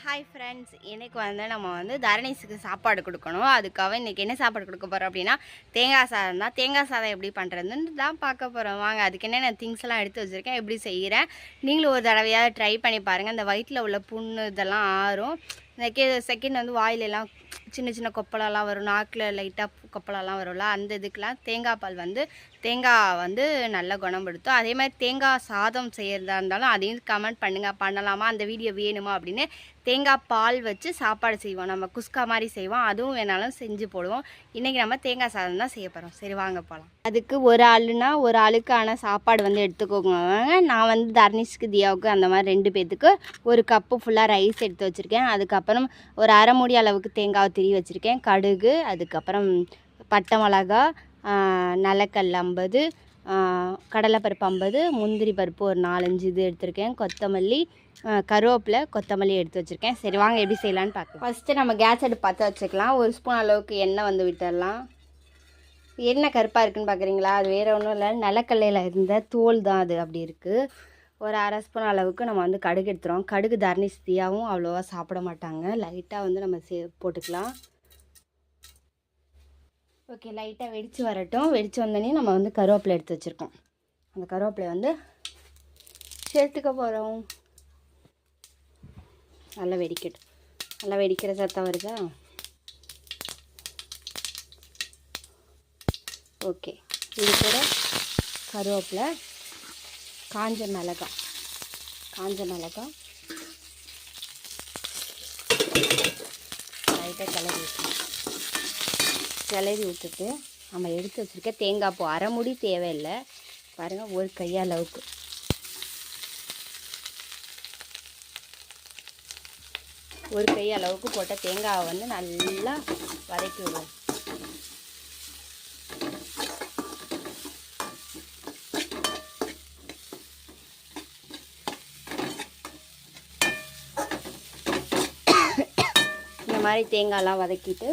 Hi friends இன்னைக்கு வந்து நம்ம வந்து தரணிசுக்கு சாப்பாடு கொடுக்கணும். அதுக்காக இன்றைக்கி என்ன சாப்பாடு கொடுக்க போகிறோம் அப்படின்னா தேங்காய் சாதம் தான். தேங்காய் சாதம் எப்படி பண்ணுறதுன்னு தான் பார்க்க போகிறோம் வாங்க அதுக்கு என்னென்ன நான் திங்ஸ்லாம் எடுத்து வச்சுருக்கேன் எப்படி செய்கிறேன் நீங்களும் ஒரு தடவையாவது ட்ரை பண்ணி பாருங்கள் அந்த வயிற்றில் உள்ள புண்ணு இதெல்லாம் ஆறும். செகண்ட் செகண்ட் வந்து வாயிலெல்லாம் சின்ன சின்ன கொப்பளம்லாம் வரும். நாக்கில் லைட்டாக கொப்பளம்லாம் வரும்ல அந்த இதுக்கெலாம் தேங்காய் பால் வந்து தேங்காய் வந்து நல்லா குணப்படுத்தும் அதே மாதிரி தேங்காய் சாதம் செய்கிறதா இருந்தாலும் அதையும் கமெண்ட் பண்ணுங்கள் பண்ணலாமா? அந்த வீடியோ வேணுமா? அப்படின்னு தேங்காய் பால் வச்சு சாப்பாடு செய்வோம். நம்ம குஸ்கா மாதிரி செய்வோம். அதுவும் வேணாலும் செஞ்சு போடுவோம். இன்றைக்கி நம்ம தேங்காய் சாதம் தான் செய்ய போகிறோம் சரி வாங்க போகலாம் அதுக்கு ஒரு ஆளுனா ஒரு ஆளுக்கான சாப்பாடு வந்து எடுத்துக்கோங்க. நான் வந்து தர்னிஷ்க்கு தியாவுக்கு அந்த மாதிரி ரெண்டு பேர்த்துக்கு ஒரு கப்பு ஃபுல்லாக ரைஸ் எடுத்து வச்சுருக்கேன். அதுக்கப்புறம் ஒரு அரை மூடி அளவுக்கு தேங்காய் திரி வச்சுருக்கேன். கடுகு அதுக்கப்புறம் பட்டை மிளகா நிலக்கல் ஐம்பது கடலைப்பருப்பு ஐம்பது முந்திரி பருப்பு ஒரு நாலஞ்சு இது எடுத்திருக்கேன் கொத்தமல்லி ஆ, கருவேப்பிலை கொத்தமல்லி எடுத்து வச்சுருக்கேன். சரி வாங்க எப்படி செய்யலான்னு பார்க்கலாம். ஃபஸ்ட்டு நம்ம கேஸ் அடுப்பு பற்ற வச்சுக்கலாம். ஒரு ஸ்பூன் அளவுக்கு எண்ணெய் வந்து விட்டுடலாம். எண்ணெய் கருப்பாக இருக்குன்னு பார்க்குறீங்களா அது வேறு ஒன்றும் இல்லை. நிலக்கல்லையில் இருந்த தோல் தான் அது. அப்படி இருக்குது ஒரு அரை ஸ்பூன் அளவுக்கு நம்ம வந்து கடுகு எடுத்துகிறோம் கடுகு தர்ணிஸ்தியாவும் அவ்வளோவா சாப்பிட மாட்டாங்க. லைட்டாக வந்து நம்ம சே போட்டுக்கலாம். ஓகே லைட்டாக வெடித்து வரட்டும். வெடித்து வந்தோடனே நம்ம வந்து கருவேப்பிலை எடுத்து வச்சுருக்கோம். அந்த கருவேப்பிலை வந்து சேர்த்துக்க போகிறோம் நல்லா வெடிக்கட்டும். நல்லா வெடிக்கிற சத்தம் வருதா? ஓகே இது கூட கருவேப்பிலை காஞ்ச மிளகாய். காஞ்ச மிளகாய். லைட்டாக கிளறி விட்டுணும் கிளறி விட்டுட்டு நம்ம எடுத்து வச்சுருக்க தேங்காய் பூ. அரை முடி தேவையில்லை. பாருங்கள் ஒரு கையளவுக்கு. ஒரு கை அளவுக்கு போட்ட தேங்காவை வந்து நல்லா வதக்கி விடுவோம் இந்த மாதிரி தேங்காயெலாம் வதக்கிட்டு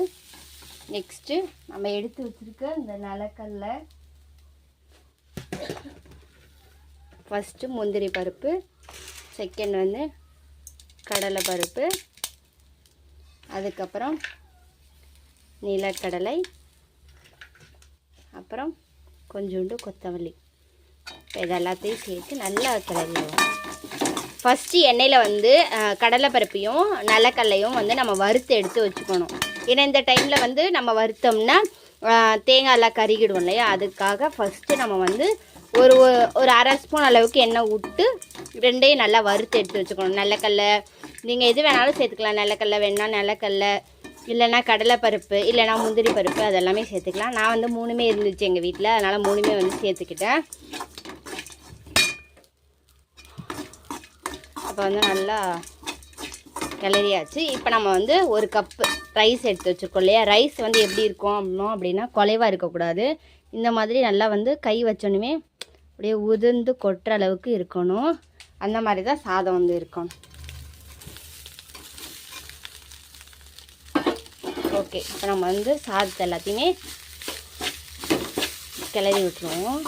நெக்ஸ்ட்டு நம்ம எடுத்து வச்சுருக்க இந்த நிலக்கல்ல ஃபஸ்ட்டு முந்திரி பருப்பு செகண்ட் வந்து கடலை பருப்பு அதுக்கப்புறம் நிலக்கடலை அப்புறம் கொஞ்சோண்டு கொத்தமல்லி. இப்போ இது எல்லாத்தையும் சேர்த்து நல்லா கிளறிடுவோம். ஃபஸ்ட்டு எண்ணெயில் வந்து கடலைப்பருப்பையும் நிலக்கல்லையும் வந்து நம்ம வறுத்து எடுத்து வச்சுக்கணும். ஏன்னா இந்த டைமில் வந்து நம்ம வறுத்தோம்னா அஹ், தேங்காயெல்லாம் கருகிடும் இல்லையா? அதுக்காக ஃபஸ்ட்டு நம்ம வந்து ஒரு ஒரு அரை ஸ்பூன் அளவுக்கு எண்ணெய் விட்டு ரெண்டையும் நல்லா வறுத்து எடுத்து வச்சுக்கணும். நிலக்கல்ல நீங்கள் எது வேணாலும் சேர்த்துக்கலாம். நிலக்கல்ல வேணா நிலக்கல்ல இல்லைன்னா கடலைப்பருப்பு இல்லைன்னா முந்திரி பருப்பு அதெல்லாமே சேர்த்துக்கலாம். நான் வந்து மூணுமே இருந்துச்சு எங்கள் வீட்டில் அதனால் மூணுமே வந்து சேர்த்துக்கிட்டேன். அப்போ வந்து நல்லா கிளறியாச்சு. இப்போ நம்ம வந்து ஒரு கப்பு ரைஸ் எடுத்து வச்சுருக்கோம் இல்லையா? ரைஸ் வந்து எப்படி இருக்கும் அப்படின்னா அப்படின்னா குலைவாக இருக்கக்கூடாது. இந்த மாதிரி நல்லா வந்து கை வச்சோன்னுமே அப்படியே உதிர்ந்து கொட்டுற அளவுக்கு இருக்கணும். அந்த மாதிரி தான் சாதம் வந்து இருக்கணும் ஓகே இப்போ நம்ம வந்து சாதத்தை எல்லாத்தையுமே கிளறி விட்டுருவோம்.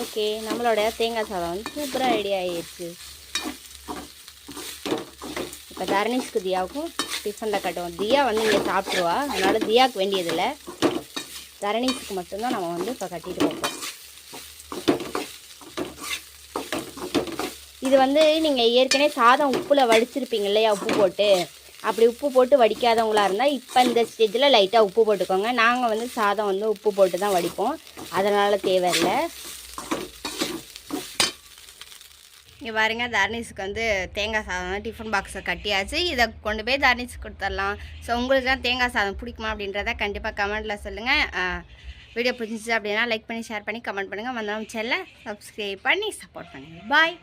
ஓகே நம்மளோட தேங்காய் சாதம் வந்து சூப்பராக ரெடி ஆகிடுச்சு இப்போ தரணீஷ்க்கு தியாவுக்கும் டிஃபனில் கட்டுவோம் தியா வந்து இங்கே சாப்பிட்ருவா அதனால் தியாவுக்கு வேண்டியதில்லை. தரணிஸ்க்கு மட்டும்தான் நம்ம வந்து இப்போ கட்டிட்டு போகிறோம் இது வந்து நீங்கள் ஏற்கனவே சாதம் உப்பில் வடிச்சிருப்பீங்க இல்லையா உப்பு போட்டு? அப்படி உப்பு போட்டு வடிக்காதவங்களா இருந்தால் இப்போ இந்த ஸ்டேஜில் லைட்டாக உப்பு போட்டுக்கோங்க. நாங்கள் வந்து சாதம் வந்து உப்பு போட்டு தான் வடிப்போம். அதனால் தேவையில்லை. இங்கே பாருங்க தர்னிஸுக்கு வந்து தேங்காய் சாதம் டிஃபன் பாக்ஸை கட்டியாச்சு. இதை கொண்டு போய் தர்னிஸுக்கு கொடுத்துடலாம். ஸோ உங்களுக்குலாம் தேங்காய் சாதம் பிடிக்குமா அப்படின்றத கண்டிப்பாக கமெண்ட்டில் சொல்லுங்கள் வீடியோ பிடிச்சிச்சு அப்படின்னா லைக் பண்ணி ஷேர் பண்ணி கமெண்ட் பண்ணுங்கள் வந்தாலும் செல்ல சப்ஸ்கிரைப் பண்ணி சப்போர்ட் பண்ணுங்கள் பாய்